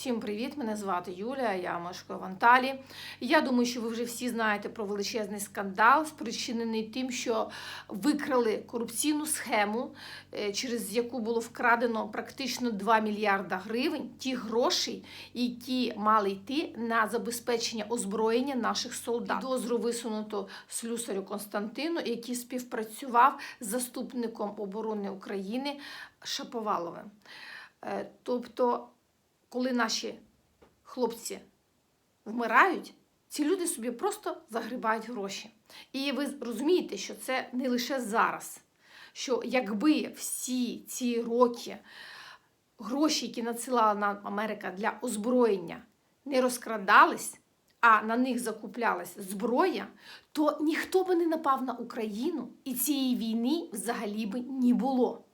Всім привіт! Мене звати Юлія, я мешкаю в Анталії. Я думаю, що ви вже всі знаєте про величезний скандал, спричинений тим, що викрали корупційну схему, е, через яку було вкрадено практично 2 мільярда гривень, ті гроші, які мали йти на забезпечення озброєння наших солдат. Підозру висунуто слюсарю Константину, який співпрацював з заступником оборони України Шаповаловим. Е, Тобто коли наші хлопці вмирають, ці люди собі просто загрібають гроші. І ви розумієте, що це не лише зараз. Що якби всі ці роки гроші, які надсилала нам Америка для озброєння, не розкрадались, а на них закуплялась зброя, то ніхто би не напав на Україну, і цієї війни взагалі би не було.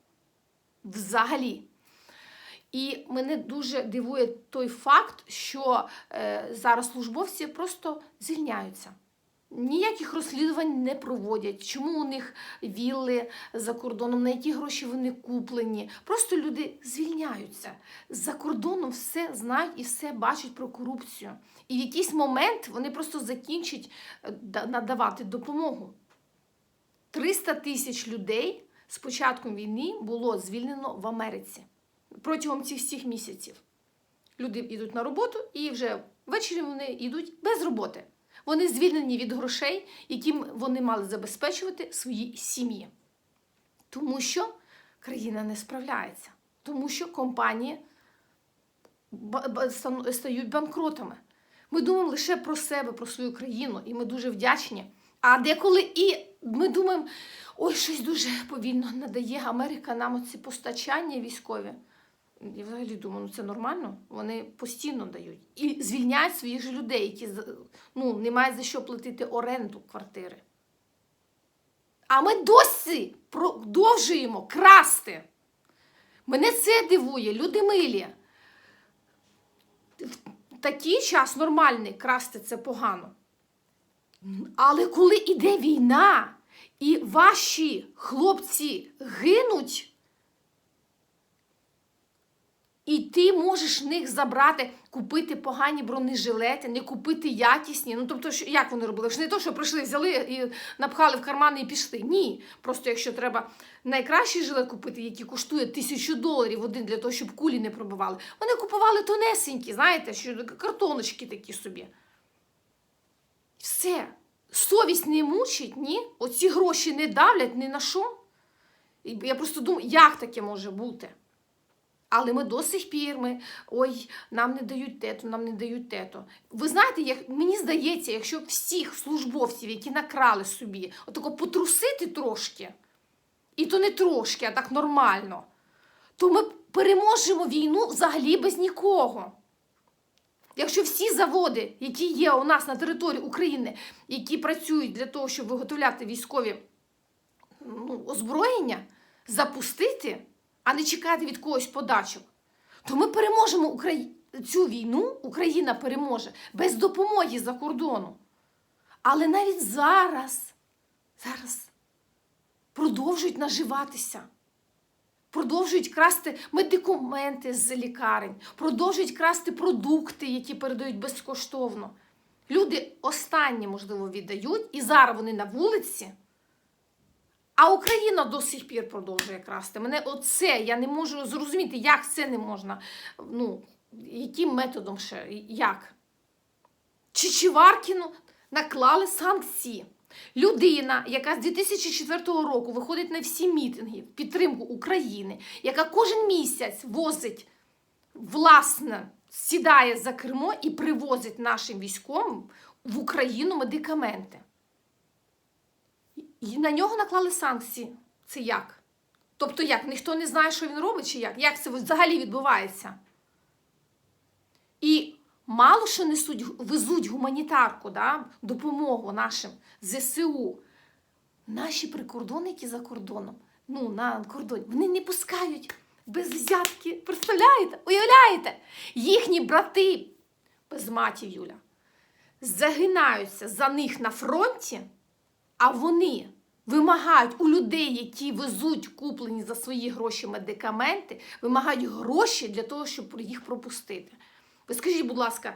Взагалі. І мене дуже дивує той факт, що е, зараз службовці просто звільняються. Ніяких розслідувань не проводять. Чому у них вілли за кордоном, на які гроші вони куплені? Просто люди звільняються. За кордоном все знають і все бачать про корупцію. І в якийсь момент вони просто закінчать е, надавати допомогу. 300 тисяч людей з початком війни було звільнено в Америці протягом цих всіх місяців. Люди йдуть на роботу і вже ввечері вони йдуть без роботи. Вони звільнені від грошей, яким вони мали забезпечувати свої сім'ї. Тому що країна не справляється, тому що компанії стають банкротами. Ми думаємо лише про себе, про свою країну, і ми дуже вдячні. А деколи і ми думаємо, ой, щось дуже повільно надає Америка нам оці постачання військові. Я взагалі думаю, ну це нормально. Вони постійно дають. І звільняють своїх же людей, які ну, не мають за що платити оренду квартири. А ми досі продовжуємо красти. Мене це дивує, люди милі. В такий час нормальний красти це погано. Але коли іде війна, і ваші хлопці гинуть, і ти можеш них забрати, купити погані бронежилети, не купити якісні. Ну тобто, що, як вони робили? Ж не то, що прийшли, взяли і напхали в кармани і пішли. Ні. Просто якщо треба найкращий жилет купити, який коштує тисячу доларів один для того, щоб кулі не пробивали, вони купували тонесенькі, знаєте, що картоночки такі собі. Все. Совість не мучить, ні? Оці гроші не давлять ні на що. Я просто думаю, як таке може бути? Але ми до сих пір, ми, ой, нам не дають тето, нам не дають тето. Ви знаєте, як, мені здається, якщо всіх службовців, які накрали собі, отако потрусити трошки, і то не трошки, а так нормально, то ми переможемо війну взагалі без нікого. Якщо всі заводи, які є у нас на території України, які працюють для того, щоб виготовляти військові ну, озброєння, запустити, а не чекати від когось подачок, то ми переможемо Украї... цю війну, Україна переможе без допомоги за кордону. Але навіть зараз, зараз продовжують наживатися. Продовжують красти медикаменти з лікарень, продовжують красти продукти, які передають безкоштовно. Люди останні, можливо, віддають, і зараз вони на вулиці. А Україна до сих пір продовжує красти. Мене оце я не можу зрозуміти, як це не можна. Ну, яким методом ще, як? Чичеваркіну наклали санкції. Людина, яка з 2004 року виходить на всі мітинги в підтримку України, яка кожен місяць возить власне, сідає за кермо і привозить нашим військовим в Україну медикаменти. І на нього наклали санкції. Це як? Тобто як? Ніхто не знає, що він робить, чи як? Як це взагалі відбувається? І мало що несуть, везуть гуманітарку, да, допомогу нашим ЗСУ. Наші прикордонники за кордоном, ну, на кордоні, вони не пускають без взятки. Представляєте? Уявляєте? Їхні брати, без матів Юля, загинаються за них на фронті, а вони вимагають у людей, які везуть куплені за свої гроші медикаменти, вимагають гроші для того, щоб їх пропустити. Ви скажіть, будь ласка,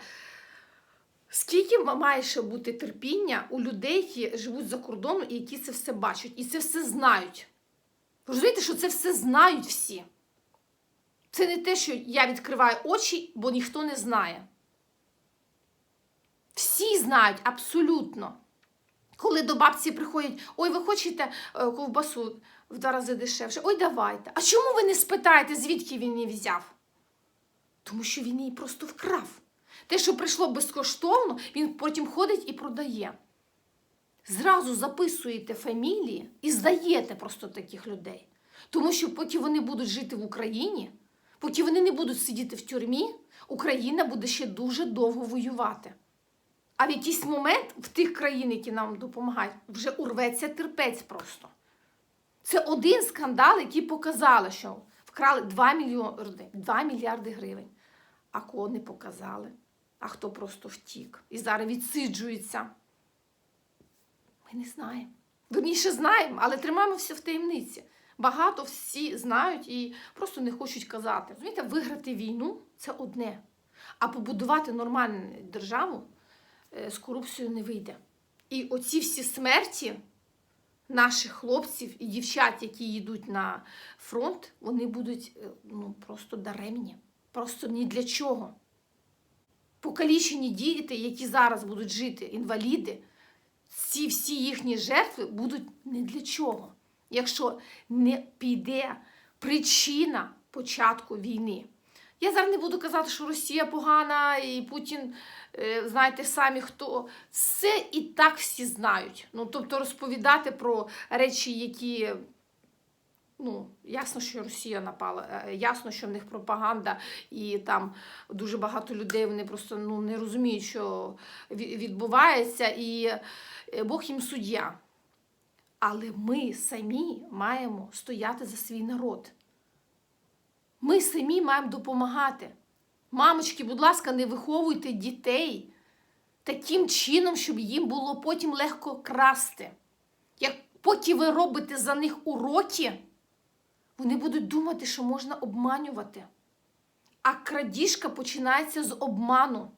скільки має ще бути терпіння у людей, які живуть за кордоном і які це все бачать, і це все знають? Розумієте, що це все знають всі. Це не те, що я відкриваю очі, бо ніхто не знає. Всі знають абсолютно. Коли до бабці приходять, ой, ви хочете е, ковбасу в два рази дешевше? Ой, давайте. А чому ви не спитаєте, звідки він її взяв? Тому що він її просто вкрав. Те, що прийшло безкоштовно, він потім ходить і продає. Зразу записуєте фамілії і здаєте просто таких людей. Тому що поки вони будуть жити в Україні, поки вони не будуть сидіти в тюрмі, Україна буде ще дуже довго воювати. А в якийсь момент в тих країн, які нам допомагають, вже урветься терпець просто. Це один скандал, який показали, що вкрали 2 мільйони, 2 мільярди гривень. А кого не показали, а хто просто втік і зараз відсиджується. Ми не знаємо. Верніше знаємо, але тримаємося в таємниці. Багато всі знають і просто не хочуть казати. Розумієте, виграти війну це одне. А побудувати нормальну державу з корупцією не вийде. І оці всі смерті наших хлопців і дівчат, які йдуть на фронт, вони будуть е, ну, просто даремні. Просто ні для чого. Покалічені діти, які зараз будуть жити, інваліди, ці всі їхні жертви будуть не для чого, якщо не піде причина початку війни. Я зараз не буду казати, що Росія погана і Путін, е, знаєте, самі хто. Все і так всі знають. Ну, тобто розповідати про речі, які. Ну, ясно, що Росія напала, е, ясно, що в них пропаганда, і там дуже багато людей вони просто ну, не розуміють, що відбувається, і е, Бог їм суддя. Але ми самі маємо стояти за свій народ. Ми самі маємо допомагати. Мамочки, будь ласка, не виховуйте дітей таким чином, щоб їм було потім легко красти. Як поки ви робите за них уроки, вони будуть думати, що можна обманювати. А крадіжка починається з обману.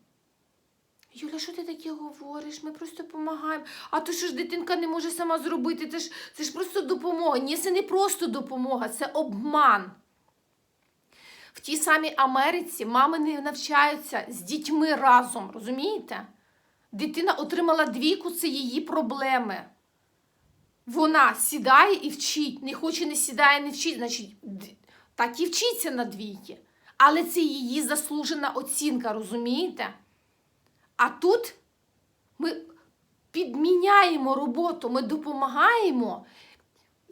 Юля, що ти таке говориш? Ми просто допомагаємо. А то що ж дитинка не може сама зробити? Це ж, це ж просто допомога. Ні, це не просто допомога, це обман. В тій самій Америці мами не навчаються з дітьми разом, розумієте? Дитина отримала двійку, це її проблеми. Вона сідає і вчить, не хоче, не сідає, не вчить, значить, так і вчиться на двійки. Але це її заслужена оцінка, розумієте? А тут ми підміняємо роботу, ми допомагаємо.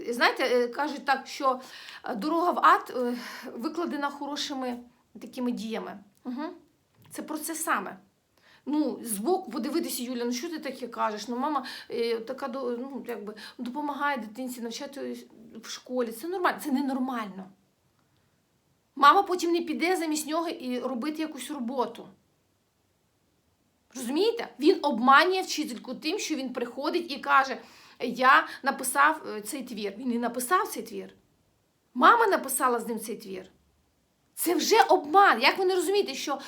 Знаєте, е, кажуть так, що е, дорога в ад е, викладена хорошими такими діями. Угу. Це про це саме. Ну, збоку подивитися, Юля, ну що ти таке кажеш? Ну, мама е, така ну, якби, допомагає дитинці навчати в школі. Це нормально, це ненормально. Мама потім не піде замість нього і робити якусь роботу. Розумієте? Він обманює вчительку тим, що він приходить і каже: Я написав е, цей твір. Він не написав цей твір. Мама написала з ним цей твір. Це вже обман. Як ви не розумієте, що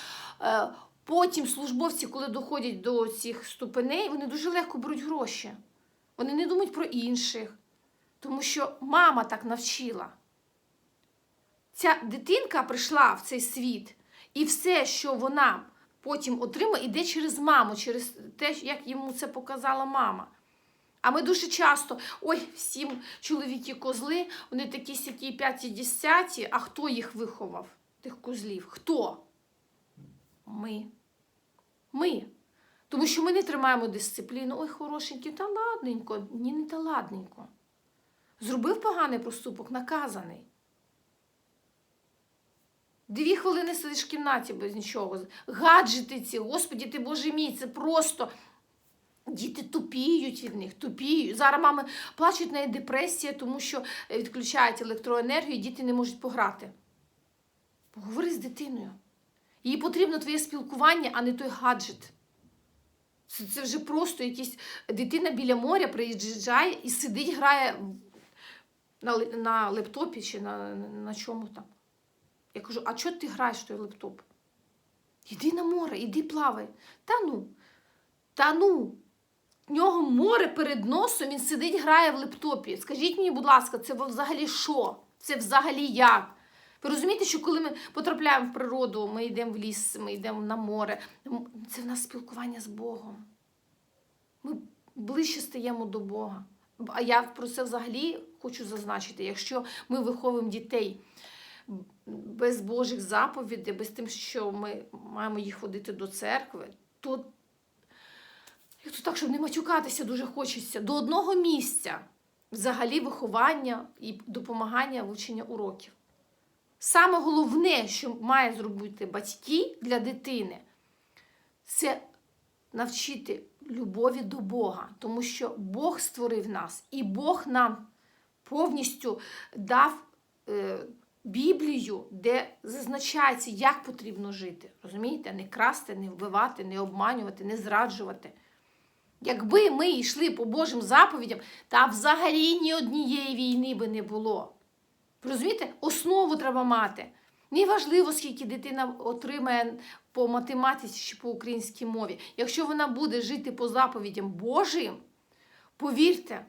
е, потім службовці, коли доходять до цих ступеней, вони дуже легко беруть гроші. Вони не думають про інших. Тому що мама так навчила. Ця дитинка прийшла в цей світ, і все, що вона потім отримує, іде через маму, через те, як йому це показала мама. А ми дуже часто, ой, всім чоловіки козли, вони такі сякі п'яті десяті, а хто їх виховав, тих козлів? Хто? Ми. Ми. Тому що ми не тримаємо дисципліну. Ой, хорошенький, та ладненько. Ні, не та ладненько. Зробив поганий проступок, наказаний. Дві хвилини сидиш в кімнаті без нічого. Гаджети ці, господі ти боже мій, це просто. Діти тупіють від них, тупіють. Зараз мами плачуть на депресія, тому що е, відключають електроенергію, і діти не можуть пограти. Поговори з дитиною. Їй потрібно твоє спілкування, а не той гаджет. Це, це вже просто якісь дитина біля моря приїжджає і сидить, грає на, на лептопі чи на, на чому там. Я кажу, а чого ти граєш в той лептоп? Іди на море, іди плавай. Та ну, та ну. В нього море перед носом, він сидить, грає в лептопі. Скажіть мені, будь ласка, це взагалі що? Це взагалі як? Ви розумієте, що коли ми потрапляємо в природу, ми йдемо в ліс, ми йдемо на море, це в нас спілкування з Богом. Ми ближче стаємо до Бога. А я про це взагалі хочу зазначити. Якщо ми виховуємо дітей без Божих заповідей, без тим, що ми маємо їх водити до церкви, то як то так, щоб не матюкатися дуже хочеться, до одного місця взагалі виховання і допомагання вивчення уроків. Саме головне, що має зробити батьки для дитини, це навчити любові до Бога, тому що Бог створив нас, і Бог нам повністю дав е, Біблію, де зазначається, як потрібно жити. Розумієте? Не красти, не вбивати, не обманювати, не зраджувати. Якби ми йшли по Божим заповідям, та взагалі ні однієї війни би не було. Розумієте, основу треба мати. Неважливо, скільки дитина отримає по математиці чи по українській мові. Якщо вона буде жити по заповідям Божим, повірте,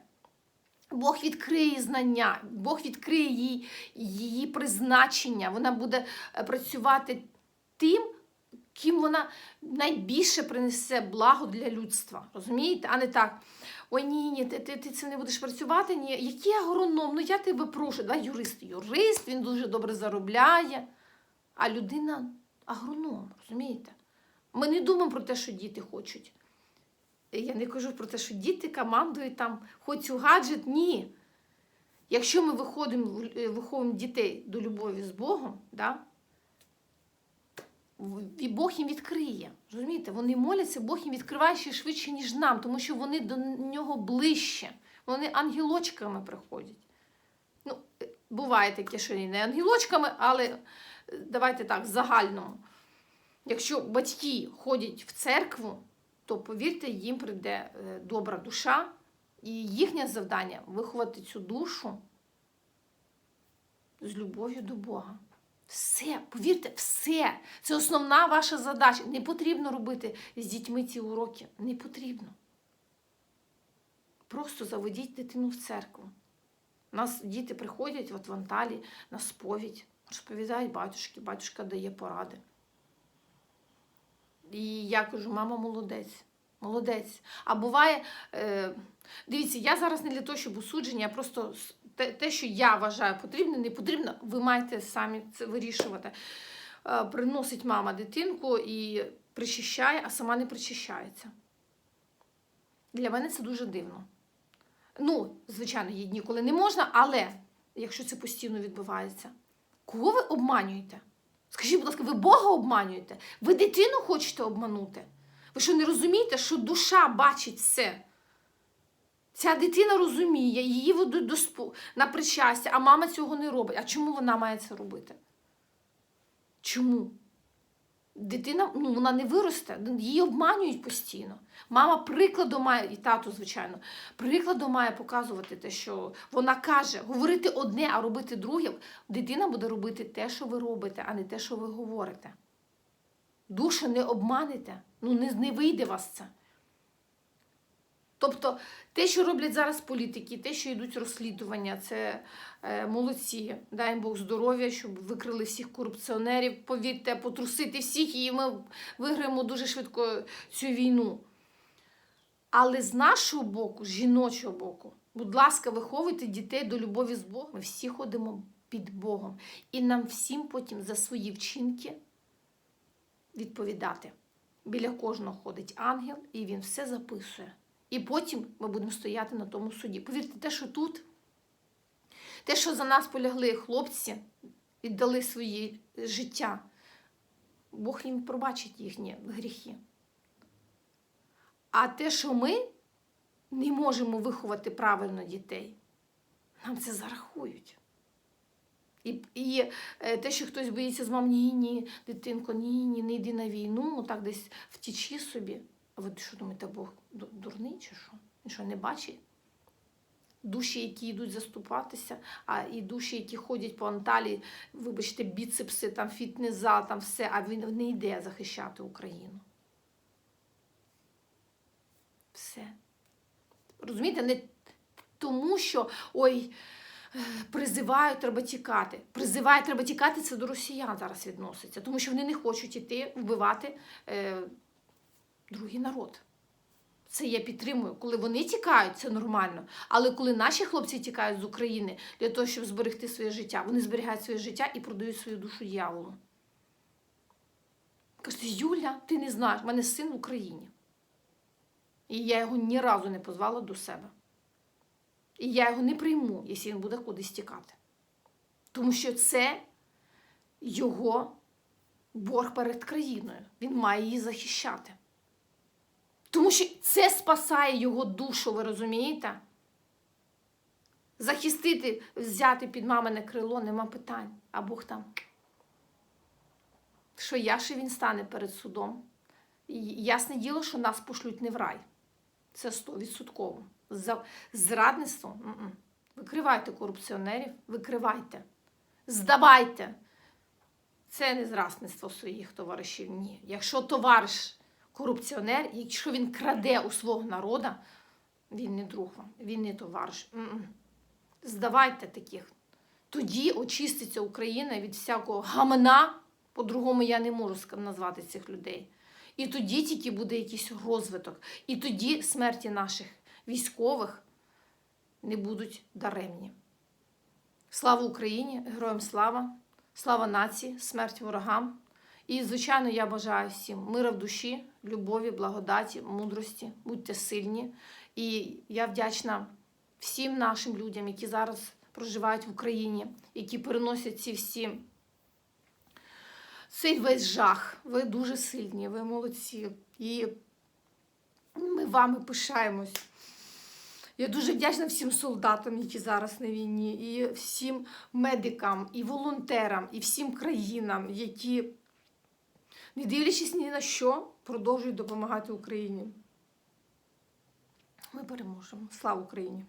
Бог відкриє знання, Бог відкриє їй її призначення. Вона буде е, працювати тим, ким вона найбільше принесе благо для людства. Розумієте? А не так. Ой, ні, ні, ти, ти, ти це не будеш працювати. Ні, який агроном? Ну я тебе прошу. Давай юрист. Юрист, він дуже добре заробляє. А людина агроном, розумієте? Ми не думаємо про те, що діти хочуть. Я не кажу про те, що діти командують там, хоч у гаджет, ні. Якщо ми виходимо, е, виховуємо дітей до любові з Богом, да, і Бог їм відкриє. Розумієте, вони моляться, Бог їм відкриває ще швидше, ніж нам, тому що вони до нього ближче. Вони ангелочками приходять. Ну, е, буває таке, що не ангелочками, але е, давайте так, в загальному. Якщо батьки ходять в церкву, то повірте, їм прийде е, добра душа, і їхнє завдання виховати цю душу з любов'ю до Бога. Все, повірте, все. Це основна ваша задача. Не потрібно робити з дітьми ці уроки. Не потрібно. Просто заведіть дитину в церкву. У нас діти приходять от в Анталі на сповідь, розповідають батюшки, батюшка дає поради. І я кажу, мама молодець, молодець. А буває, е, дивіться, я зараз не для того, щоб осудження, я просто те, те, що я вважаю потрібно, не потрібно, ви маєте самі це вирішувати. Е, приносить мама дитинку і причищає, а сама не причищається. Для мене це дуже дивно. Ну, звичайно, є дні, коли не можна, але якщо це постійно відбувається, кого ви обманюєте? Скажіть, будь ласка, ви Бога обманюєте? Ви дитину хочете обманути? Ви що не розумієте, що душа бачить все? Ця дитина розуміє, її ведуть до спу... на причастя, а мама цього не робить. А чому вона має це робити? Чому? Дитина ну, вона не виросте, її обманюють постійно. Мама прикладом має, і тато, звичайно, прикладом має показувати те, що вона каже, говорити одне, а робити друге. Дитина буде робити те, що ви робите, а не те, що ви говорите. Душу не обманете, ну не, не вийде вас це. Тобто те, що роблять зараз політики, те, що йдуть розслідування, це е, молодці. Дай Бог здоров'я, щоб викрили всіх корупціонерів. Повірте, потрусити всіх, і ми виграємо дуже швидко цю війну. Але з нашого боку, з жіночого боку, будь ласка, виховуйте дітей до любові з Богом. Ми всі ходимо під Богом. І нам всім потім за свої вчинки відповідати. Біля кожного ходить ангел, і він все записує. І потім ми будемо стояти на тому суді. Повірте, те, що тут, те, що за нас полягли хлопці, віддали свої життя, Бог їм пробачить їхні гріхи. А те, що ми не можемо виховати правильно дітей, нам це зарахують. І, і е, те, що хтось боїться з мам, ні, ні, дитинко, ні, ні, не йди на війну, так десь втічі собі. А ви що думаєте, Бог дурний чи що? Він що не бачить? душі, які йдуть заступатися, а і душі, які ходять по Анталії, вибачте, біцепси, там фітнес-зал, там все, а він не йде захищати Україну. Все. Розумієте, не тому, що ой, призивають, треба тікати. Призивають, треба тікати, це до росіян зараз відноситься, тому що вони не хочуть іти вбивати е, другий народ. Це я підтримую. Коли вони тікають, це нормально. Але коли наші хлопці тікають з України для того, щоб зберегти своє життя, вони зберігають своє життя і продають свою душу дьяволу. Кажете, Юля, ти не знаєш, в мене син в Україні. І я його ні разу не позвала до себе. І я його не прийму, якщо він буде кудись тікати. Тому що це його борг перед країною. Він має її захищати. Тому що це спасає його душу, ви розумієте? Захистити, взяти під мамине крило нема питань. А Бог там. Що я ще він стане перед судом? Ясне діло, що нас пошлють не в рай. Це стовідсотково. За зрадництво. М-м. Викривайте корупціонерів, викривайте. Здавайте. Це не зрадництво своїх товаришів. Ні. Якщо товариш корупціонер, якщо він краде у свого народу, він не друг вам, він не товариш. М-м. Здавайте таких. Тоді очиститься Україна від всякого гамна, по-другому я не можу назвати цих людей. І тоді тільки буде якийсь розвиток. І тоді смерті наших військових не будуть даремні. Слава Україні! Героям слава! Слава нації, смерть ворогам! І, звичайно, я бажаю всім мира в душі, любові, благодаті, мудрості. Будьте сильні. І я вдячна всім нашим людям, які зараз проживають в Україні, які переносять ці всі цей весь жах. Ви дуже сильні, ви молодці. І ми вами пишаємось. Я дуже вдячна всім солдатам, які зараз на війні, і всім медикам, і волонтерам, і всім країнам, які, не дивлячись ні на що, продовжують допомагати Україні. Ми переможемо. Слава Україні!